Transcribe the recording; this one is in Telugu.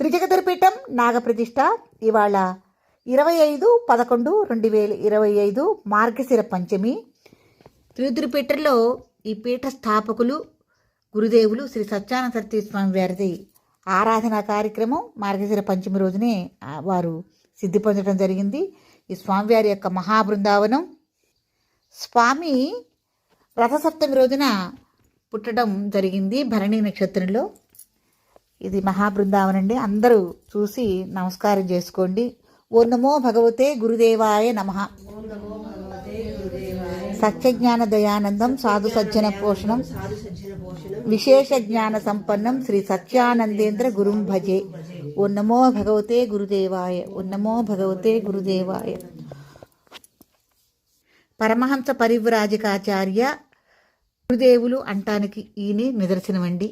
త్రిజగదర్పీఠం నాగప్రతిష్ట ఇవాళ ఇరవై ఐదు పదకొండు రెండు వేల ఇరవై ఐదు మార్గశిర పంచమి. త్రిదురుపీఠలో ఈ పీఠ స్థాపకులు గురుదేవులు శ్రీ సత్యానంద సరస్వతి స్వామి వారిది ఆరాధన కార్యక్రమం మార్గశిర పంచమి రోజునే వారు సిద్ధి పొందడం జరిగింది. ఈ స్వామివారి యొక్క మహాబృందావనం. స్వామి రథసప్తమి రోజున పుట్టడం జరిగింది భరణి నక్షత్రంలో. ఇది మహాబృందావనం అండి. అందరూ చూసి నమస్కారం చేసుకోండి. ఓ నమో భగవతే గురుదేవాయ నమ. సత్యజ్ఞాన దయానందం సాధు సజ్జన పోషణం. విశేష జ్ఞాన సంపన్నం శ్రీ సత్యానందేంద్ర గురుం భజే. ఓ నమో భగవతే గురుదేవాయ. ఓ నమో భగవతే గురుదేవాయ. పరమహంస పరివ్రాజకాచార్య గురుదేవులు అంటానికి ఈయనే నిదర్శనమండి.